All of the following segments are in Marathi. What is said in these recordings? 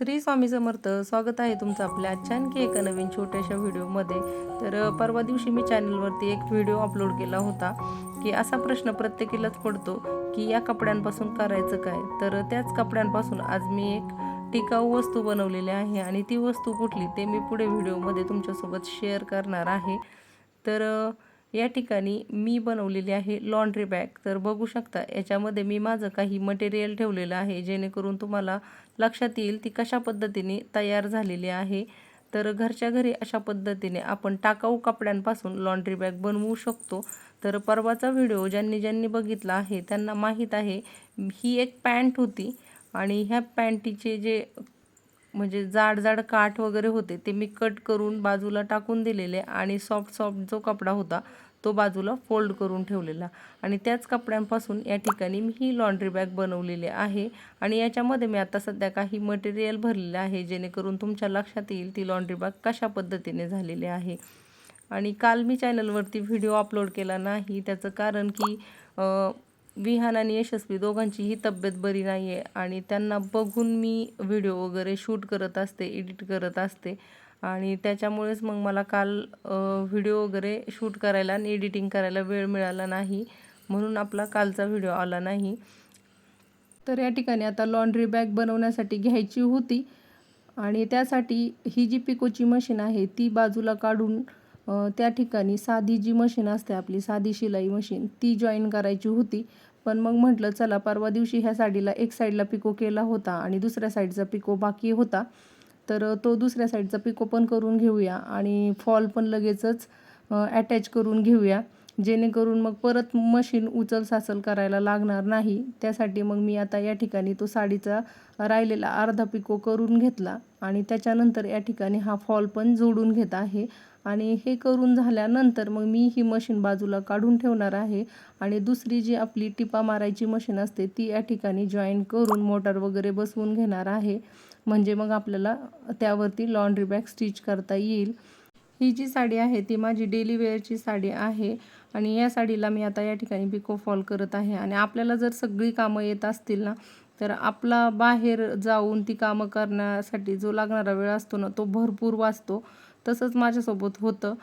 श्री स्वामी समर्थ स्वागत आहे तुमचं आपल्या आजच्या आणखी एका नवीन छोट्याशा व्हिडिओमध्ये. तर परवा दिवशी मी चॅनलवरती एक व्हिडिओ अपलोड केला होता की असा प्रश्न प्रत्येकीलाच पडतो की या कपड्यांपासून करायचं काय? तर त्याच कपड्यांपासून आज मी एक टिकाऊ वस्तू बनवलेली आहे आणि ती वस्तू कुठली ते मी पुढे व्हिडिओमध्ये तुमच्यासोबत शेअर करणार आहे. तर या ठिकाणी मी बनवलेली आहे लॉन्ड्री बॅग तर बघू शकता याच्यामध्ये मी माझं काही मटेरियल ठेवलेलं आहे जेणेकरून तुम्हाला लक्षात येईल ती कशा पद्धतीने तयार झालेली आहे. तर घरच्या घरी अशा पद्धतीने आपण टाकाऊ कपड्यांपासून लॉन्ड्री बॅग बनवू शकतो. तर परवाचा व्हिडिओ ज्यांनी ज्यांनी बघितला आहे त्यांना माहीत आहे ही एक पॅन्ट होती. आणि ह्या पॅन्टीचे जे म्हणजे जाड जाड काठ वगैरे होते ते मी कट करून बाजूला टाकून दिलेले आणि सॉफ्ट सॉफ्ट जो कपडा होता तो बाजूला फोल्ड करून ठेवलेला. आणि त्याच कपड्यांपासून या ठिकाणी मी ही लॉन्ड्री बॅग बनवलेली आहे. आणि याच्यामध्ये मी आता सध्या काही मटेरियल भरलेलं आहे जेणेकरून तुमच्या लक्षात येईल ती लॉन्ड्री बॅग कशा पद्धतीने झालेली आहे. आणि काल मी चॅनलवरती व्हिडिओ अपलोड केला नाही त्याचं कारण की विहान आणि यशस्वी दोघांचीही तब्येत बरी नाही आहे आणि त्यांना बघून मी व्हिडिओ वगैरे शूट करत असते एडिट करत असते. आणि त्याच्यामुळेच मग मला काल व्हिडिओ वगैरे शूट करायला आणि एडिटिंग करायला वेळ मिळाला नाही. म्हणून आपला कालचा व्हिडिओ आला नाही. तर या ठिकाणी आता लॉन्ड्री बॅग बनवण्यासाठी घ्यायची होती. आणि त्यासाठी ही जी पिकोची मशीन आहे ती बाजूला काढून त्या ठिकाणी साधी जी मशीन असते आपली साधी शिलाई मशीन ती जॉईन करायची होती. पण मग म्हटलं चला परवा दिवशी ह्या साडीला एक साईडला पिको केला होता आणि दुसऱ्या साईडचा पिको बाकी होता. तर तो दुसऱ्या साईडचा पिको पण करून घेऊया आणि फॉल पण लगेचच अटॅच करून घेऊया. जेणेकरून मग परत मशीन उचल साचल करायला लागणार नाही. त्यासाठी मग मी आता या ठिकाणी तो साडीचा राहिलेला अर्धा पिको करून घेतला आणि त्याच्यानंतर या ठिकाणी हा फॉल पण जोडून घेत आहे. आणि हे करून झाल्यानंतर मग मी ही मशीन बाजूला काढून ठेवणार आहे. आणि दुसरी जी आपली टिपा मारायची मशीन असते ती या ठिकाणी जॉईन करून मोटर वगैरे बसवून घेणार आहे. म्हणजे मग आपल्याला त्यावरती लॉन्ड्री बॅग स्टिच करता येईल. ही जी साडी आहे ती माझी डेली वेअरची साडी आहे. आणि या साडीला मी आता या ठिकाणी पिको फॉल करत आहे. आणि आपल्याला जर सगळी कामं येत असतील ना तर आपला बाहेर जाऊन ती कामं करण्यासाठी जो लागणारा वेळ असतो ना तो भरपूर वाचतो. तसंच माझ्यासोबत होतं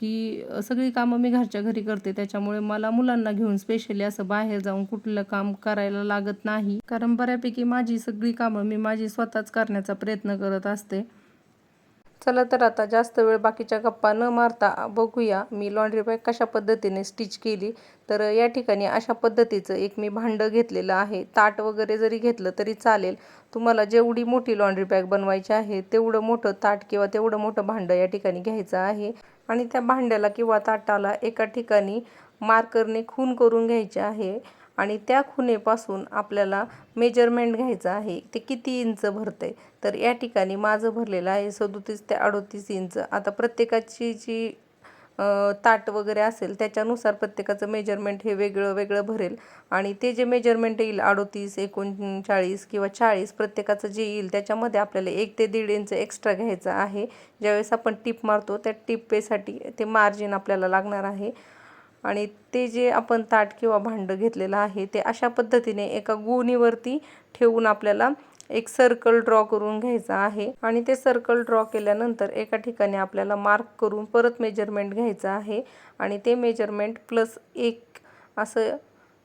की सगळी कामं मी घरच्या घरी करते. त्याच्यामुळे मला मुलांना घेऊन स्पेशली असं बाहेर जाऊन कुठलं काम करायला लागत नाही. कारण बऱ्यापैकी माझी सगळी कामं मी माझी स्वतःच करण्याचा प्रयत्न करत असते. चला तर आता जास्त वेळ बाकीच्या गप्पा न मारता बघूया मी लॉन्ड्री बॅग कशा पद्धतीने स्टिच केली. तर या ठिकाणी अशा पद्धतीचं एक मी भांडं घेतलेलं आहे. ताट वगैरे जरी घेतलं तरी चालेल. तुम्हाला जेवढी मोठी लॉन्ड्री बॅग बनवायची आहे तेवढं मोठं ताट किंवा तेवढं मोठं भांडं या ठिकाणी घ्यायचं आहे. आणि त्या भांड्याला किंवा ताटाला एका ठिकाणी मार्करने खून करून घ्यायचे आहे. आणि त्या खुणेपासून आपल्याला मेजरमेंट घ्यायचं आहे. ते किती इंच भरतं आहे तर या ठिकाणी माझं भरलेलं आहे सदोतीस ते अडोतीस इंच. आता प्रत्येकाची जी ताट वगैरे असेल त्याच्यानुसार प्रत्येकाचं मेजरमेंट हे वेगळं वेगळं भरेल. आणि ते जे मेजरमेंट येईल अडोतीस एकोणचाळीस किंवा चाळीस प्रत्येकाचं जे येईल त्याच्यामध्ये आपल्याला एक ते दीड इंच एक्स्ट्रा घ्यायचं आहे. ज्यावेळेस आपण टिप मारतो त्या टिप्पेसाठी ते मार्जिन आपल्याला लागणार आहे. आणि ते जे आपण ताट किंवा भांडं घेतलेलं आहे ते अशा पद्धतीने एका गोणीवरती ठेवून आपल्याला एक सर्कल ड्रॉ करून घ्यायचं आहे. आणि ते सर्कल ड्रॉ केल्यानंतर एका ठिकाणी आपल्याला मार्क करून परत मेजरमेंट घ्यायचं आहे. आणि ते मेजरमेंट प्लस एक असं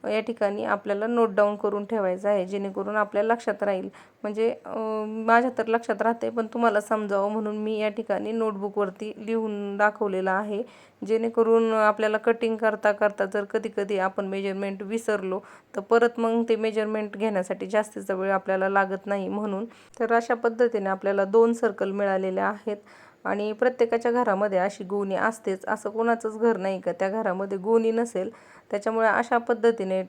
या ठिकाणी आपल्याला नोट डाऊन करून ठेवायचं आहे जेणेकरून आपल्या लक्षात राहील. म्हणजे माझ्या तर लक्षात राहते पण तुम्हाला समजावं म्हणून मी या ठिकाणी नोटबुकवरती लिहून दाखवलेलं आहे. जेणेकरून आपल्याला कटिंग करता करता जर कधी कधी आपण मेजरमेंट विसरलो तर परत मग ते मेजरमेंट घेण्यासाठी जास्तीचा वेळ आपल्याला लागत नाही म्हणून. तर अशा पद्धतीने आपल्याला दोन सर्कल मिळालेले आहेत. आणि प्रत्येकाच्या घरामध्ये अशी गोणी असतेच. असं कोणाचंच घर नाही का? त्या घरामध्ये गोणी नसेल. त्याच्यामुळे अशा पद्धतीने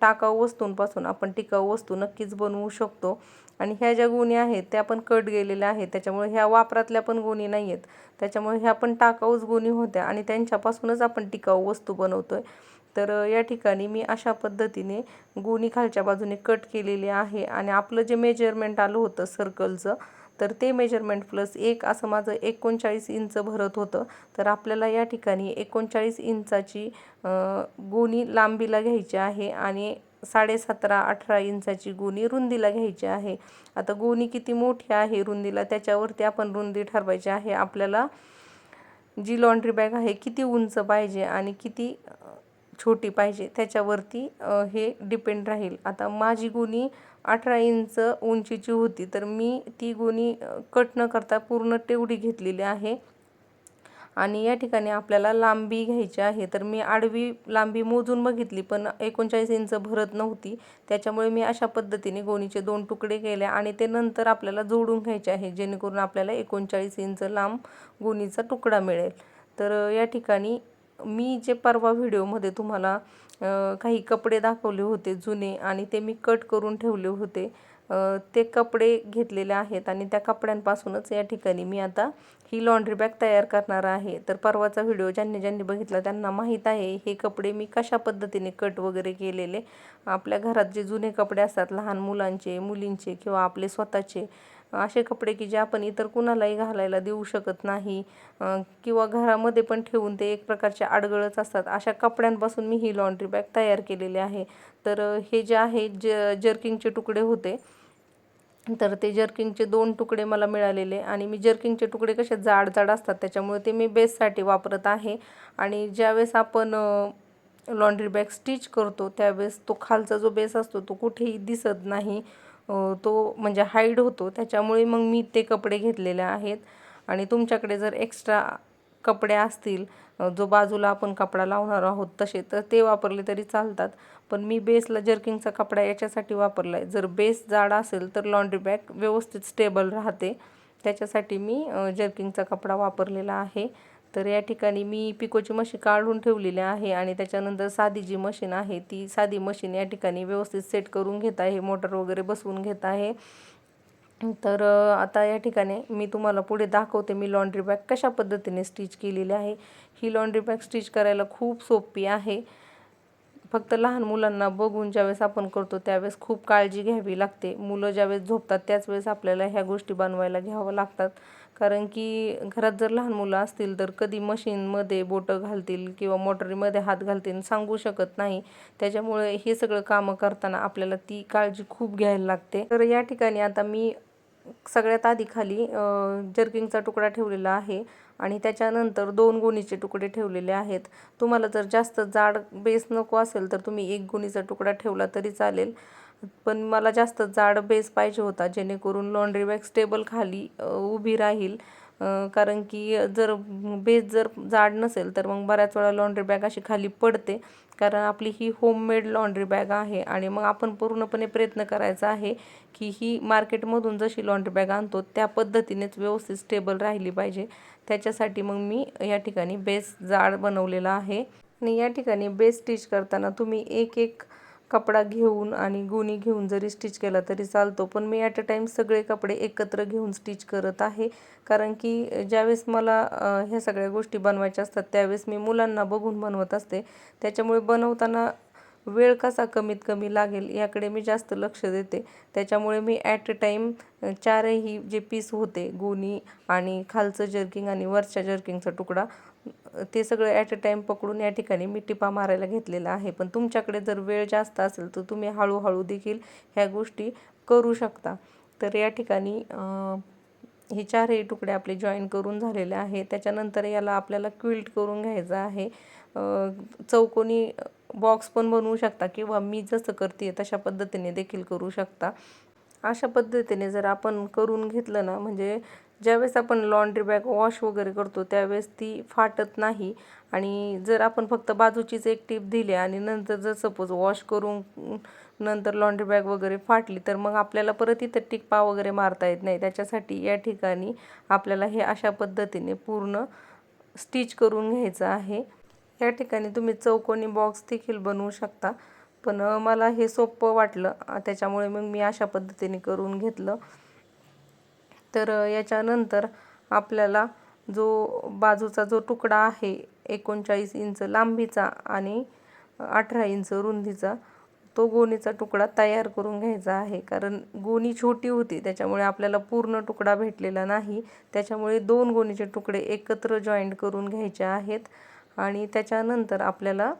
टाकाऊ वस्तूंपासून आपण टिकाऊ वस्तू नक्कीच बनवू शकतो. आणि ह्या ज्या गोणी आहेत त्या पण कट गेलेल्या आहेत. त्याच्यामुळे ह्या वापरातल्या पण गोणी नाही आहेत त्याच्यामुळे ह्या पण टाकाऊच गोणी होत्या आणि त्यांच्यापासूनच आपण टिकाऊ वस्तू बनवतो आहे तर या ठिकाणी मी अशा पद्धतीने गोणी खालच्या बाजूने कट केलेली आहे. आणि आपलं जे मेजरमेंट आलं होतं सर्कलचं तर ते मेजरमेंट प्लस एक असं माझं एकोणचाळीस इंच भरत होतं. तर आपल्याला या ठिकाणी एकोणचाळीस इंचाची गोणी लांबीला घ्यायची आहे आणि साडेसतरा अठरा इंचाची गोणी रुंदीला घ्यायची आहे. आता गोणी किती मोठी आहे रुंदीला त्याच्यावरती आपण रुंदी ठरवायची आहे. आपल्याला जी लॉन्ड्री बॅग आहे किती उंच पाहिजे आणि किती छोटी पाहिजे त्याच्यावरती हे डिपेंड राहील. आता माझी गुणी अठरा इंच उंचीची होती. तर मी ती गोणी कट न करता पूर्ण तेवढी घेतलेली आहे. आणि या ठिकाणी आपल्याला लांबी घ्यायची आहे. तर मी आडवी लांबी मोजून बघितली पण एकोणचाळीस इंच भरत नव्हती. त्याच्यामुळे मी अशा पद्धतीने गोणीचे दोन तुकडे केले आणि ते नंतर आपल्याला जोडून घ्यायचे आहे जेणेकरून आपल्याला एकोणचाळीस इंच लांब गोणीचा तुकडा मिळेल. तर या ठिकाणी मी जे परवा व्हिडिओमध्ये तुम्हाला काही कपडे दाखवले होते जुने आणि ते मी कट करून ठेवले होते. ते कपडे घेतलेले आहेत आणि त्या कपड्यांपासूनच या ठिकाणी मी आता ही लॉन्ड्री बॅग तयार करणार आहे. तर परवाचा व्हिडिओ ज्यांनी ज्यांनी बघितला त्यांना माहीत आहे हे कपडे मी कशा पद्धतीने कट वगैरे केलेले? आपल्या घरात जे जुने कपडे असतात लहान मुलांचे मुलींचे किंवा आपले स्वतःचे असे कपडे की जे आपण इतर कुणालाही घालायला देऊ शकत नाही. किंवा घरामध्ये पण ठेवून ते एक प्रकारचे आडगळच असतात. अशा कपड्यांपासून मी ही लॉन्ड्री बॅग तयार केलेली आहे. तर हे जे आहे ज जर्किंगचे तुकडे होते तर ते जर्किंगचे दोन तुकडे मला मिळालेले आणि मी जर्किंगचे तुकडे कसे जाड जाड असतात त्याच्यामुळे ते मी बेससाठी वापरत आहे. आणि ज्यावेळेस आपण लॉन्ड्री बॅग स्टिच करतो त्यावेळेस तो खालचा जो बेस असतो तो कुठेही दिसत नाही. तो म्हणजे हाईड होतो. त्याच्यामुळे मग मी ते कपडे घेतलेले आहेत. आणि तुमच्याकडे जर एक्स्ट्रा कपडे असतील जो बाजूला आपण कपडा लावणार आहोत तसे तर ते वापरले तरी चालतात. पण मी बेसला जर्किंगचा कपडा याच्यासाठी वापरला आहे जर बेस जाड असेल तर लॉन्ड्री बॅग व्यवस्थित स्टेबल राहते. त्याच्यासाठी मी जर्किंगचा कपडा वापरलेला आहे. तर या ठिकाणी मी पिकोची मशीन काढून ठेवलेली आहे आणि त्याच्यानंतर साधी जी मशीन आहे ती साधी मशीन या ठिकाणी व्यवस्थित सेट करून घेत आहे मोटर वगैरे बसवून घेत आहे. तर आता या ठिकाणी मी तुम्हाला पुढे दाखवते मी लॉन्ड्री बॅग कशा पद्धतीने स्टिच केलेली आहे. ही लॉन्ड्री बॅग स्टिच करायला खूप सोपी आहे. फक्त लहान मुलांना बघून ज्यावेळेस आपण करतो त्यावेळेस खूप काळजी घ्यावी लागते. मुलं ज्यावेळेस झोपतात त्याच वेळेस आपल्याला ह्या गोष्टी बनवायला घ्यावं लागतात. कारण की घरात जर लहान मुलं असतील तर कधी मशीनमध्ये बोटं घालतील किंवा मोटरीमध्ये हात घालतील सांगू शकत नाही. त्याच्यामुळे हे सगळं कामं करताना आपल्याला ती काळजी खूप घ्यायला लागते. तर या ठिकाणी आता मी सगळ्यात आधी खाली जर्किंगचा तुकडा ठेवलेला आहे आणि त्याच्यानंतर दोन गोणीचे तुकडे ठेवलेले आहेत. तुम्हाला जर जास्त जाड बेस नको असेल तर तुम्ही एक गोणीचा तुकडा ठेवला तरी चालेल. पण मला जास्त जाड बेस पाहिजे होता जेणेकरून लॉन्ड्री बॅग स्टेबल खाली उभी राहील. कारण की जर बेस जर जाड नसेल तर मग बऱ्याच वेळा लॉन्ड्री बॅग अशी खाली पडते. कारण आपली ही होममेड लॉन्ड्री बॅग आहे आणि मग आपण पूर्णपणे प्रयत्न करायचा आहे की ही मार्केटमधून जशी लॉन्ड्री बॅग आणतो त्या पद्धतीनेच व्यवस्थित स्टेबल राहिली पाहिजे. त्याच्यासाठी मग मी या ठिकाणी बेस जाड बनवलेला आहे. आणि या ठिकाणी बेस स्टिच करताना तुम्ही एक एक कपडा घेऊन आणि गुणी घेऊन जरी स्टिच केला तरी चालतो. पण मी ॲट अ टाईम सगळे कपडे एकत्र घेऊन स्टिच करत आहे. कारण की ज्यावेळेस मला ह्या सगळ्या गोष्टी बनवायच्या असतात त्यावेळेस मी मुलांना बघून बनवत असते. त्याच्यामुळे बनवताना वेळ कसा कमीत कमी लागेल याकडे मी जास्त लक्ष देते. त्याच्यामुळे मी ॲट अ टाईम चारही जे पीस होते गोणी आणि खालचं जर्किंग आणि वरच्या जर्किंगचा तुकडा ते सगळं ॲट अ टाईम पकडून या ठिकाणी मी टिपा मारायला घेतलेला आहे. पण तुमच्याकडे जर वेळ जास्त असेल तर तुम्ही हळूहळू देखील ह्या गोष्टी करू शकता. तर या ठिकाणी हे चारही तुकडे आपले जॉईन करून झालेले आहे त्याच्यानंतर याला आपल्याला क्विल्ट करून घ्यायचं आहे. चौकोनी बॉक्स पण बनवू शकता किंवा मी जसं करते तशा पद्धतीने देखील करू शकता. अशा पद्धतीने जर आपण करून घेतलं ना म्हणजे ज्यावेळेस आपण लॉन्ड्री बॅग वॉश वगैरे करतो त्यावेळेस ती फाटत नाही. आणि जर आपण फक्त बाजूचीच एक टीप दिली आणि नंतर जर सपोज वॉश करून नंतर लॉन्ड्री बॅग वगैरे फाटली तर मग आपल्याला परत इथं टिकपा वगैरे मारता येत नाही. त्याच्यासाठी या ठिकाणी आपल्याला हे अशा पद्धतीने पूर्ण स्टिच करून घ्यायचं आहे. या ठिकाणी तुम्ही चौकोनी बॉक्स देखील बनवू शकता. पण मला हे सोपं वाटलं. त्याच्यामुळे मग मी अशा पद्धतीने करून घेतलं. तर याच्यानंतर आपल्याला जो बाजूचा जो तुकडा आहे एकोणचाळीस इंच लांबीचा आणि अठरा इंच रुंदीचा तो गोणीचा तुकडा तयार करून घ्यायचा आहे. कारण गोणी छोटी होती त्याच्यामुळे आपल्याला पूर्ण तुकडा भेटलेला नाही. त्याच्यामुळे दोन गोणीचे तुकडे एकत्र जॉईंट करून घ्यायचे आहेत. आणि त्याच्यानंतर आपल्याला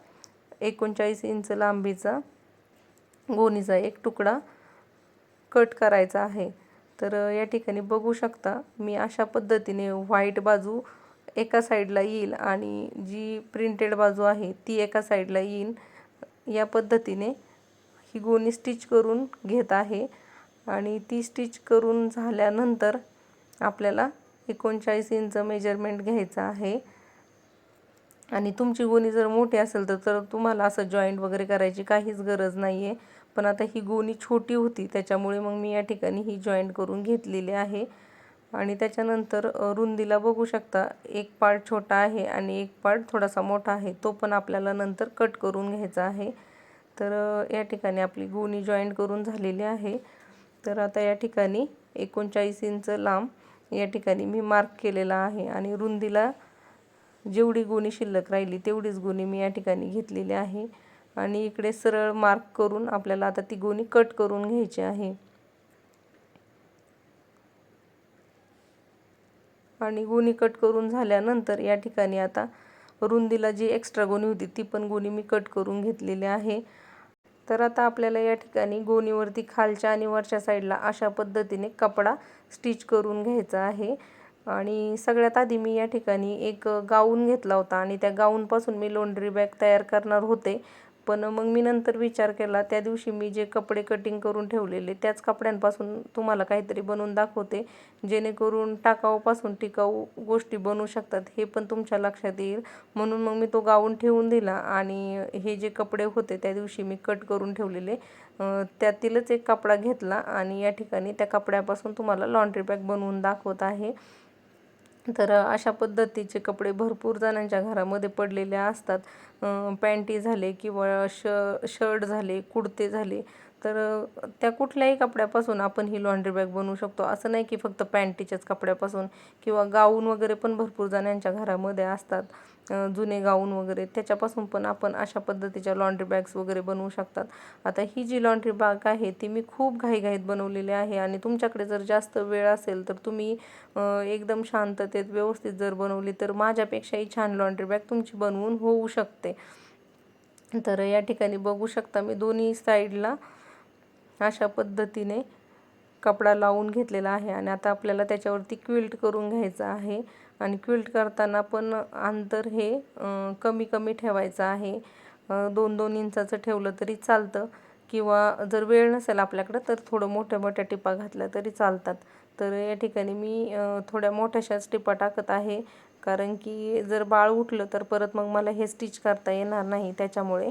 एकोणचाळीस इंच लांबीचा गोणीचा एक तुकडा कट करायचा आहे. तर या ठिकाणी बघू शकता मी अशा पद्धतीने व्हाईट बाजू एका साईडला येईल आणि जी प्रिंटेड बाजू आहे ती एका साईडला येईल या पद्धतीने ही गोणी स्टिच करून घेत आहे आणि ती स्टिच करून झाल्यानंतर आपल्याला एकोणचाळीस इंच मेजरमेंट घ्यायचं आहे. आणि तुमची गोणी जर मोठी असेल तर तर तुम्हाला असं जॉईंट वगैरे करायची काहीच गरज नाही आहे पण आता ही गोणी छोटी होती त्याच्यामुळे मग मी या ठिकाणी ही जॉईंट करून घेतलेली आहे. आणि त्याच्यानंतर रुंदीला बघू शकता एक पार्ट छोटा आहे आणि एक पार्ट थोडासा मोठा आहे तो पण आपल्याला नंतर कट करून घ्यायचा आहे. तर या ठिकाणी आपली गोणी जॉईंट करून झालेली आहे. तर आता या ठिकाणी एकोणचाळीस इंच लांब या ठिकाणी मी मार्क केलेला आहे आणि रुंदीला जेवढी गोणी शिल्लक राहिली तेवढीच गोणी मी या ठिकाणी घेतलेली आहे. आणि इकडे सरळ मार्क करून आपल्याला आता ती गोणी कट करून घ्यायची आहे. आणि गोणी कट करून झाल्यानंतर या ठिकाणी आता रुंदीला जी एक्स्ट्रा गोणी होती ती पण गोणी मी कट करून घेतलेली आहे. तर आता आपल्याला या ठिकाणी गोणीवरती खालच्या आणि वरच्या साईडला अशा पद्धतीने कपडा स्टिच करून घ्यायचा आहे. आणि सगळ्यात आधी मी या ठिकाणी एक गाऊन घेतला होता आणि त्या गाऊनपासून मी लॉन्ड्री बॅग तयार करणार होते. पण मग मी नंतर विचार केला त्या दिवशी मी जे कपडे कटिंग करून ठेवलेले त्याच कपड्यांपासून तुम्हाला काहीतरी बनवून दाखवते जेणेकरून टाकाऊपासून टिकाऊ गोष्टी बनवू शकतात हे पण तुमच्या लक्षात येईल. म्हणून मग मी तो गाऊन ठेवून दिला आणि हे जे कपडे होते त्या दिवशी मी कट करून ठेवलेले त्यातीलच एक कपडा घेतला आणि या ठिकाणी त्या कपड्यापासून तुम्हाला लॉन्ड्री बॅग बनवून दाखवत आहे. तर अशा पद्धतीचे कपडे भरपूर जणांच्या घरामध्ये पडलेले असतात. पॅन्टी झाले किंवा श शर्ट झाले कुडते झाले. तर त्या कुठल्याही कपड्यापासून आपण ही लॉन्ड्री बॅग बनवू शकतो. असं नाही की फक्त पॅन्टीच्याच कपड्यापासून किंवा गाऊन वगैरे पण भरपूर जणांच्या घरामध्ये असतात. जुने गाऊन वगैरे. त्याच्यापासून पण आपण अशा पद्धतीच्या लॉन्ड्री बॅग्स वगैरे बनवू शकतात. आता ही जी लॉन्ड्री बॅग आहे ती मी खूप घाईघाईत बनवलेली आहे आणि तुमच्याकडे जर जास्त वेळ असेल तर तुम्ही एकदम शांततेत व्यवस्थित जर बनवली तर माझ्यापेक्षाही छान लॉन्ड्री बॅग तुमची बनवून होऊ शकते. तर या ठिकाणी बघू शकता मी दोन्ही साईडला अशा पद्धतीने कपडा लावून घेतलेला आहे आणि आता आपल्याला त्याच्यावरती क्विल्ट करून घ्यायचं आहे. आणि क्विल्ट करताना पण अंतर हे कमी कमी ठेवायचं आहे. दोन दोन इंचाचं ठेवलं तरी चालतं. किंवा जर वेळ नसेल आपल्याकडं तर थोडं मोठ्या मोठ्या टिपा घातल्या तरी चालतात. तर या ठिकाणी मी थोड्या मोठ्याशाच टिपा टाकत आहे. कारण की जर बाळ उठलं तर परत मग मला हे स्टिच करता येणार नाही त्याच्यामुळे.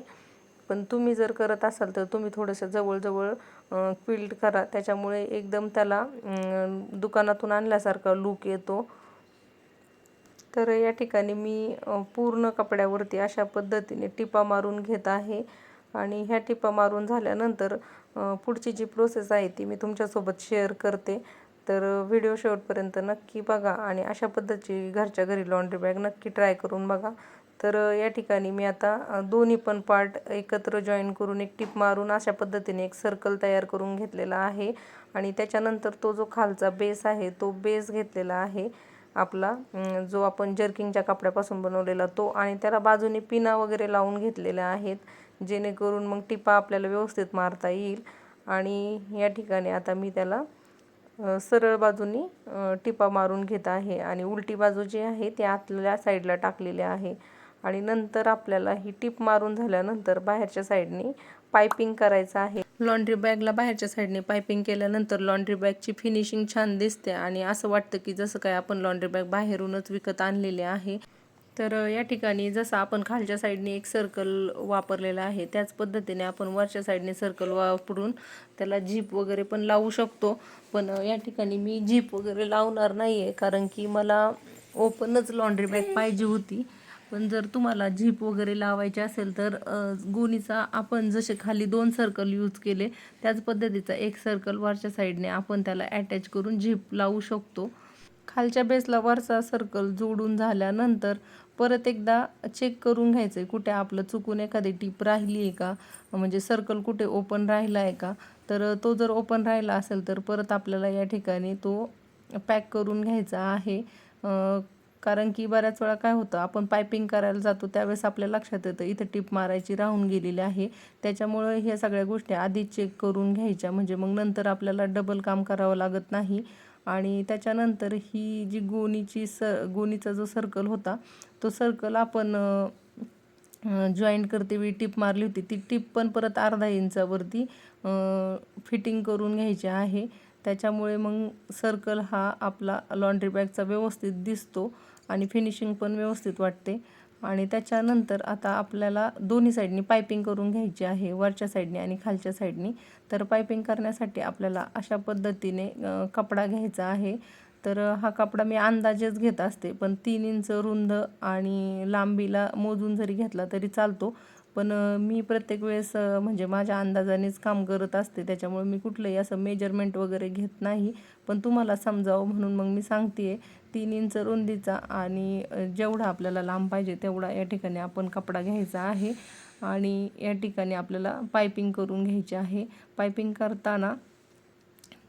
पण तुम्ही जर करत असाल तर तुम्ही थोडंसं जवळजवळ क्विल्ट करा. त्याच्यामुळे एकदम त्याला दुकानातून आणल्यासारखा लूक येतो. तर या ठिकाणी मी पूर्ण कपड्यावरती अशा पद्धतीने टिपा मारून घेत आहे. आणि ह्या टिपा मारून झाल्यानंतर पुढची जी प्रोसेस आहे ती मी तुमच्यासोबत शेअर करते. तर व्हिडिओ शेवटपर्यंत नक्की बघा आणि अशा पद्धतीची घरच्या घरी लॉन्ड्री बॅग नक्की ट्राय करून बघा. तर या ठिकाणी मी आता दोन्ही पण पार्ट एकत्र जॉईन करून एक टिप मारून अशा पद्धतीने एक सर्कल तयार करून घेतलेला आहे. आणि त्याच्यानंतर तो जो खालचा बेस आहे तो बेस घेतलेला आहे आपला. जो आपण जर्किंगच्या कपड्यापासून बनवलेला तो. आणि त्याला बाजूने पिना वगैरे लावून घेतलेल्या आहेत जेणेकरून मग टिपा आपल्याला व्यवस्थित मारता येईल. आणि या ठिकाणी आता मी त्याला सरळ बाजूनी टिपा मारून घेत आहे. आणि उलटी बाजू जी आहे ती आतल्या साईडला टाकलेली आहे. आणि नंतर आपल्याला ही टिप मारून झाल्यानंतर बाहेरच्या साईडने पायपिंग करायचं आहे. लॉन्ड्री बॅगला बाहेरच्या साईडने पायपिंग केल्यानंतर लॉन्ड्री बॅगची फिनिशिंग छान दिसते आणि असं वाटतं की जसं काय आपण लॉन्ड्री बॅग बाहेरूनच विकत आणलेली आहे. तर या ठिकाणी जसं आपण खालच्या साईडने एक सर्कल वापरलेला आहे त्याच पद्धतीने आपण वरच्या साईडने सर्कल वापरून त्याला झीप वगैरे पण लावू शकतो. पण या ठिकाणी मी झीप वगैरे लावणार नाही आहे कारण की मला ओपनच लॉन्ड्री बॅग पाहिजे होती. पण जर तुम्हाला झीप वगैरे लावायची असेल तर गोणीचा आपण जसे खाली दोन सर्कल यूज केले त्याच पद्धतीचा एक सर्कल वरच्या साईडने आपण त्याला अटॅच करून झीप लावू शकतो. खालच्या बेसला वरचा सर्कल जोडून झाल्यानंतर परत एकदा चेक करून घ्यायचं आहे कुठे आपलं चुकून एखादी टीप राहिली आहे का? म्हणजे सर्कल कुठे ओपन राहिला आहे का? तर तो जर ओपन राहिला असेल तर परत आपल्याला या ठिकाणी तो पॅक करून घ्यायचा आहे. कारण की बऱ्याच वेळा काय होतं आपण पायपिंग करायला जातो त्यावेळेस आपल्या लक्षात येतं इथं टीप मारायची राहून गेलेली आहे. त्याच्यामुळं ह्या सगळ्या गोष्टी आधी चेक करून घ्यायच्या. म्हणजे मग नंतर आपल्याला डबल काम करावं लागत नाही. आणि त्याच्यानंतर ही जी गोणीची स गोणीचा जो सर्कल होता तो सर्कल आपण जॉईंट करते वेळी टीप मारली होती. ती टीप पण परत अर्धा इंचावरती फिटिंग करून घ्यायची आहे. त्याच्यामुळे मग सर्कल हा आपला लॉन्ड्री बॅगचा व्यवस्थित दिसतो. आणि फिनिशिंग पण व्यवस्थित वाटते. आणि त्याच्यानंतर आता आपल्याला दोन्ही साईडनी पायपिंग करून घ्यायची आहे. वरच्या साईडनी आणि खालच्या साईडनी तर पायपिंग करण्यासाठी आपल्याला अशा पद्धतीने कपडा घ्यायचा आहे. तर हा कपडा मी अंदाजेच घेत असते. पण तीन इंच रुंद आणि लांबीला मोजून जरी घेतला तरी चालतो. पण मी प्रत्येक वेळेस म्हणजे माझ्या अंदाजानेच काम करत असते. त्याच्यामुळे मी कुठलंही असं मेजरमेंट वगैरे घेत नाही. पण तुम्हाला समजावं म्हणून मग मी सांगते आहे तीन इंच रुंदीचा आणि जेवढा आपल्याला लांब पाहिजे तेवढा या ठिकाणी आपण कपडा घ्यायचा आहे. आणि या ठिकाणी आपल्याला पायपिंग करून घ्यायची आहे. पायपिंग करताना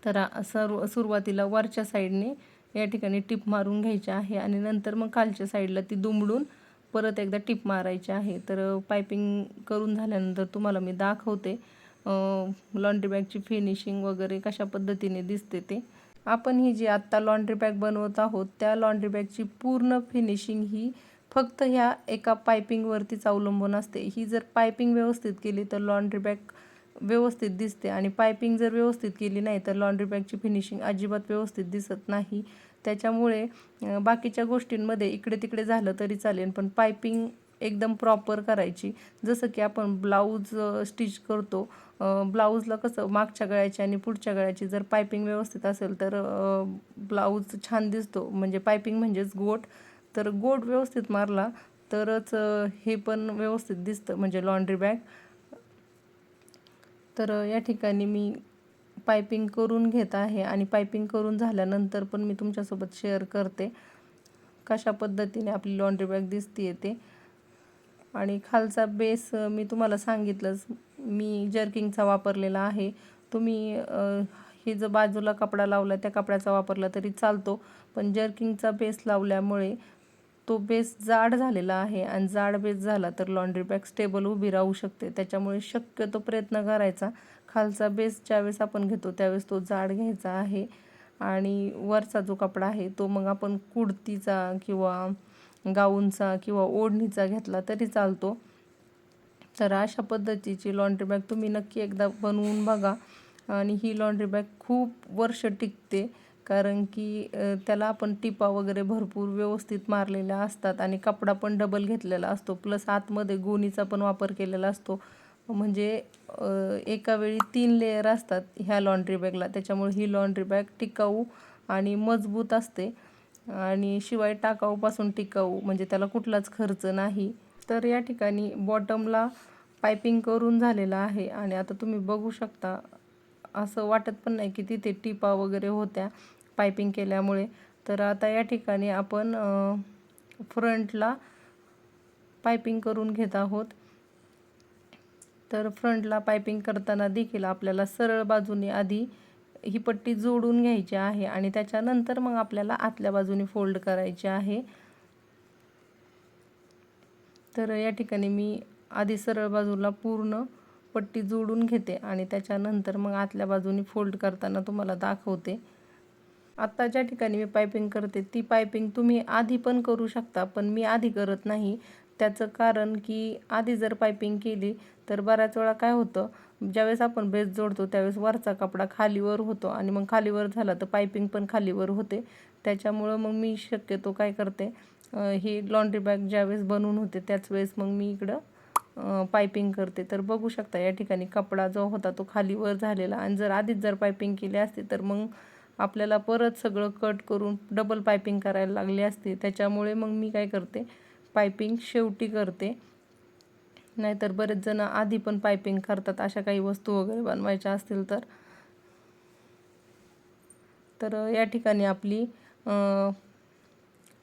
तर सर्व सुरुवातीला वरच्या साईडने या ठिकाणी टिप मारून घ्यायची आहे आणि नंतर मग खालच्या साईडला ती दुमडून परत एकदा टिप मारायची आहे. तर पायपिंग करून झाल्यानंतर तुम्हाला मी दाखवते लॉन्ड्री बॅगची फिनिशिंग वगैरे कशा पद्धतीने दिसते ते. आपण ही जी आत्ता लॉन्ड्री बॅग बनवत आहोत त्या लॉन्ड्री बॅगची पूर्ण फिनिशिंग ही फक्त ह्या एका पायपिंगवरतीच अवलंबून असते. ही जर पायपिंग व्यवस्थित केली तर लॉन्ड्री बॅग व्यवस्थित दिसते आणि पायपिंग जर व्यवस्थित केली नाही तर लॉन्ड्री बॅगची फिनिशिंग अजिबात व्यवस्थित दिसत नाही. त्याच्यामुळे बाकीच्या गोष्टींमध्ये इकडे तिकडे झालं तरी चालेल पण पायपिंग एकदम प्रॉपर करायची. जसं की आपण ब्लाऊज स्टिच करतो. ब्लाऊजला कसं मागच्या गळ्याची आणि पुढच्या गळ्याची जर पायपिंग व्यवस्थित असेल तर ब्लाऊज छान दिसतो. म्हणजे पायपिंग म्हणजेच गोट. तर गोट व्यवस्थित मारला तरच हे पण व्यवस्थित दिसतं. म्हणजे लॉन्ड्री बॅग तर या ठिकाणी मी पायपिंग करून घेत आहे आणि पायपिंग करून झाल्यानंतर पण मी तुमच्यासोबत शेअर करते. कशा पद्धतीने आपली लॉन्ड्री बॅग दिसते येते आणि खालचा बेस मी तुम्हाला सांगितलंच मी जर्किंगचा वापरलेला आहे. तुम्ही हे जर बाजूला कपडा लावला त्या कपड्याचा वापरला तरी चालतो. पण जर्किंगचा बेस लावल्यामुळे तो बेस जाड झालेला आहे आणि जाड बेस झाला तर लॉन्ड्री बॅग स्टेबल उभी राहू शकते. त्याच्यामुळे शक्यतो प्रयत्न करायचा. खालचा बेस ज्यावेळेस आपण घेतो त्यावेळेस तो जाड घ्यायचा आहे. आणि वरचा जो कपडा आहे तो मग आपण कुडतीचा किंवा गाऊनचा किंवा ओढणीचा घेतला तरी चालतो. तर अशा पद्धतीची लॉन्ड्री बॅग तुम्ही नक्की एकदा बनवून बघा. आणि ही लॉन्ड्री बॅग खूप वर्ष टिकते. कारण की त्याला आपण टिपा वगैरे भरपूर व्यवस्थित मारलेल्या असतात आणि कपडा पण डबल घेतलेला असतो. प्लस आतमध्ये गोणीचा पण वापर केलेला असतो. म्हणजे एका वेळी तीन लेयर असतात ह्या लॉन्ड्री बॅगला त्याच्यामुळे ही लॉन्ड्री बॅग टिकाऊ आणि मजबूत असते. आणि शिवाय टाकाऊपासून टिकाऊ म्हणजे त्याला कुठलाच खर्च नाही. तर या ठिकाणी बॉटमला पायपिंग करून झालेलं आहे आणि आता तुम्ही बघू शकता असं वाटत पण नाही की तिथे टिपा वगैरे होत्या पायपिंग केल्यामुळे. तर आता या ठिकाणी आपण फ्रंटला पायपिंग करून घेत आहोत. तर फ्रंटला पायपिंग करताना देखील आपल्याला सरळ बाजूने आधी ही पट्टी जोडून घ्यायची आहे आणि त्याच्यानंतर मग आपल्याला आतल्या बाजूने फोल्ड करायची आहे. तर या ठिकाणी मी आधी सरळ बाजूला पूर्ण पट्टी जोडून घेते आणि त्याच्यानंतर मग आतल्या बाजूने फोल्ड करताना तुम्हाला दाखवते. आत्ता ज्या ठिकाणी मी पायपिंग करते ती पायपिंग तुम्ही आधी पण करू शकता पण मी आधी करत नाही. त्याचं कारण की आधी जर पायपिंग केली तर बऱ्याच वेळा काय होतं ज्यावेळेस आपण बेस जोडतो त्यावेळेस वरचा कपडा खालीवर होतो आणि मग खालीवर झाला तर पायपिंग पण खालीवर होते. त्याच्यामुळं मग मी शक्यतो काय करते ही लॉन्ड्री बॅग ज्यावेळेस बनवून होते त्याच वेळेस मग मी इकडं पायपिंग करते. तर बघू शकता या ठिकाणी कपडा जो होता तो खालीवर झालेला आणि जर आधीच जर पायपिंग केली असती तर मग आपल्याला परत सगळं कट करून डबल पायपिंग करायला लागली असते. त्याच्यामुळे मग मी काय करते पायपिंग शेवटी करते. नाहीतर बरेच जण आधी पण पायपिंग करतात अशा काही वस्तू वगैरे बनवायच्या असतील तर. तर या ठिकाणी आपली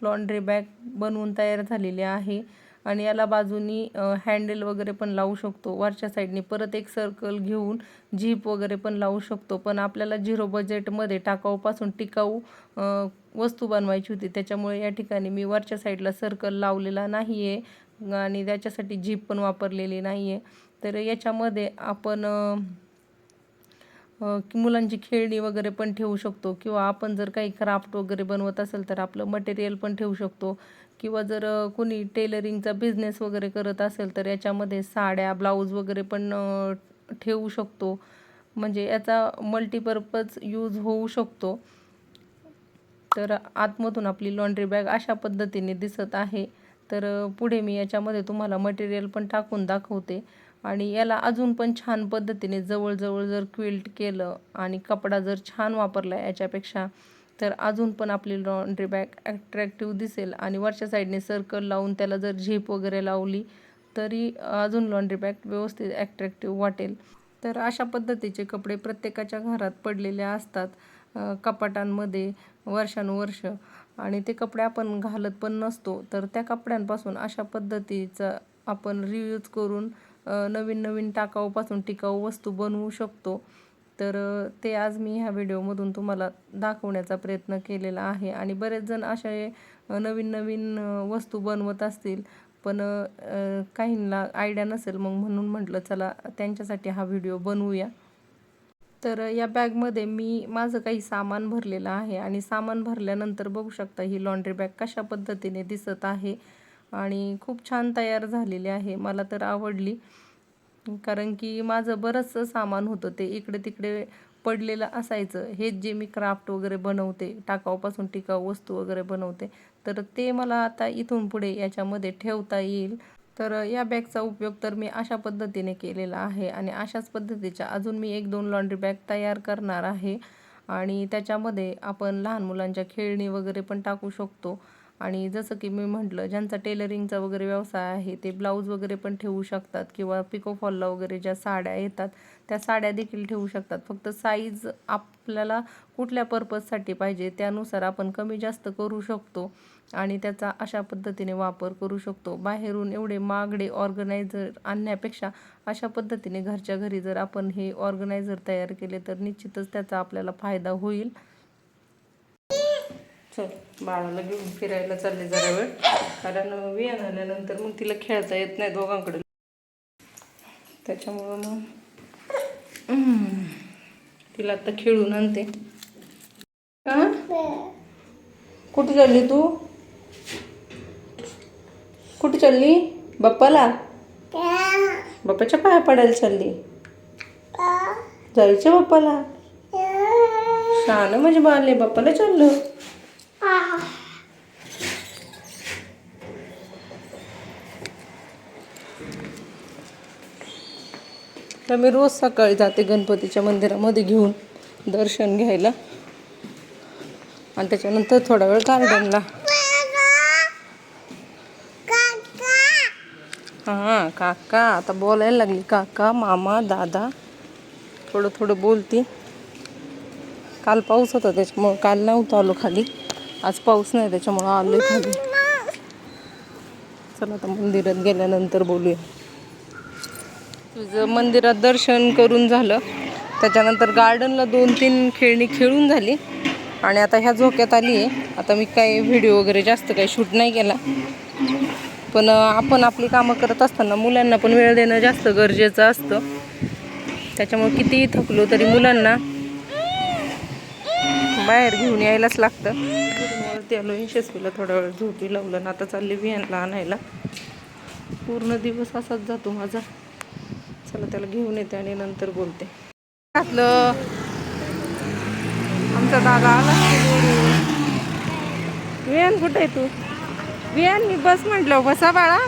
लॉन्ड्री बॅग बनवून तयार झालेली आहे. आणि याला बाजूनी हँडल वगैरे पण लावू शकतो. वरच्या साईडनी परत एक सर्कल घेऊन झीप वगैरे पण लावू शकतो. पण आपल्याला झिरो बजेटमध्ये टाकाऊपासून टिकाऊ वस्तू बनवायची होती. त्याच्यामुळे या ठिकाणी मी वरच्या साईडला सर्कल लावलेला नाही आहे आणि त्याच्यासाठी जीप पण वापरलेली नाही आहे तर याच्यामध्ये आपण मुलांची खेळणी वगैरे पण ठेवू शकतो किंवा आपण जर काही क्राफ्ट वगैरे बनवत असेल तर आपलं मटेरियल पण ठेवू शकतो. किंवा जर कुणी कोणी टेलरिंगचा बिझनेस वगैरे करत असेल तर याच्यामध्ये साड्या ब्लाऊज वगैरे पण ठेवू शकतो. म्हणजे याचा मल्टीपर्पज यूज होऊ शकतो. तर आतमधून आपली लॉन्ड्री बॅग अशा पद्धतीने दिसत आहे. तर पुढे मी याच्यामध्ये तुम्हाला मटेरियल पण टाकून दाखवते. आणि याला अजून पण छान पद्धतीने जवळजवळ जर क्विल्ट केलं आणि कपडा जर छान वापरला याच्यापेक्षा तर अजून पण आपली लॉन्ड्री बॅग ॲट्रॅक्टिव्ह दिसेल. आणि वरच्या साईडने सर्कल लावून त्याला जर झेप वगैरे लावली तरी अजून लॉन्ड्री बॅग व्यवस्थित ॲट्रॅक्टिव्ह वाटेल. तर अशा पद्धतीचे कपडे प्रत्येकाच्या घरात पडलेले असतात. कपाटांमध्ये वर्षानुवर्ष. आणि ते कपडे आपण घालत पण नसतो. तर त्या कपड्यांपासून अशा पद्धतीचं आपण रियूज करून नवीन नवीन टाकाऊपासून टिकाऊ वस्तू बनवू शकतो. तर ते आज मी ह्या व्हिडिओमधून तुम्हाला दाखवण्याचा प्रयत्न केलेला आहे. आणि बरेच जण असे नवीन नवीन वस्तू बनवत असतील. पण काहींना आयडिया नसेल मग म्हणून म्हटलं चला त्यांच्यासाठी हा व्हिडिओ बनवूया. तर या बॅगमध्ये मी माझं काही सामान भरलेलं आहे आणि सामान भरल्यानंतर बघू शकता ही लॉन्ड्री बॅग कशा पद्धतीने दिसत आहे. आणि खूप छान तयार झालेली आहे. मला तर आवडली. कारण की माझं बरंचसं सामान होतं ते इकडे तिकडे पडलेलं असायचं. हेच जे मी क्राफ्ट वगैरे बनवते टाकाऊपासून टिकाऊ वस्तू वगैरे बनवते तर ते मला आता इथून पुढे याच्यामध्ये ठेवता येईल. तर या बॅगचा उपयोग तर मी अशा पद्धतीने केलेला आहे आणि अशाच पद्धतीच्या अजून मी एक दोन लॉन्ड्री बॅग तयार करणार आहे आणि त्याच्यामध्ये आपण लहान मुलांच्या खेळणी वगैरे पण टाकू शकतो. आणि जसं की मी म्हटलं ज्यांचा टेलरिंगचा वगैरे व्यवसाय आहे ते ब्लाऊज वगैरे पण ठेवू शकतात किंवा पिको फॉलला वगैरे ज्या साड्या येतात त्या साड्या देखील ठेवू शकतात. फक्त साईज आपल्याला कुठल्या पर्पजसाठी पाहिजे त्यानुसार आपण कमी जास्त करू शकतो आणि त्याचा अशा पद्धतीने वापर करू शकतो. बाहेरून एवढे महागडे ऑर्गनायझर आणण्यापेक्षा अशा पद्धतीने घरच्या घरी जर आपण हे ऑर्गनायझर तयार केले तर निश्चितच त्याचा आपल्याला फायदा होईल. चल बाळाला घेऊन फिरायला चालले जरा वेळ. कारण वियान आल्यानंतर मग तिला खेळता येत नाही दोघांकडे त्याच्यामुळं मग तिला आता खेळून आणते. का कुठे चालली तू? कुठे चालली? बाप्पाला? बाप्पाच्या पाया पडायला चालली. जायचं बाप्पाला? छान म्हणजे बाले बाप्पाला चाललं. तर मी रोज सकाळी जाते गणपतीच्या मंदिरामध्ये घेऊन दर्शन घ्यायला. आणि त्याच्यानंतर थोडा वेळ गार्डनला हां काका आता बोलायला लागली. काका मामा दादा थोडं थोडं बोलती. काल पाऊस होता त्याच्यामुळं काल नव्हतं आलो खाली. आज पाऊस नाही त्याच्यामुळं आलो खाली. चला आता मंदिरात गेल्यानंतर बोलूया. तुझं मंदिरात दर्शन करून झालं. त्याच्यानंतर गार्डनला दोन तीन खेळणी खेळून झाली. आणि आता ह्या झोक्यात आली आहे आता मी काही व्हिडिओ वगैरे जास्त काही शूट नाही केला. पण आपण आपली कामं करत असताना मुलांना पण वेळ देणं जास्त गरजेचं असतं. त्याच्यामुळे कितीही थकलो तरी मुलांना बाहेर घेऊन यायलाच लागतं. वरती आलो यशस्वीला थोडा वेळ झोपी लावलं ना आता चालली विहानला आणायला. पूर्ण दिवस असाच जातो माझा. चला त्याला घेऊन येते आणि नंतर बोलते. घातलं. आमचा दादा आला. विहान कुठे आहे तू? विहान मी बस म्हटलं बसा बाळा.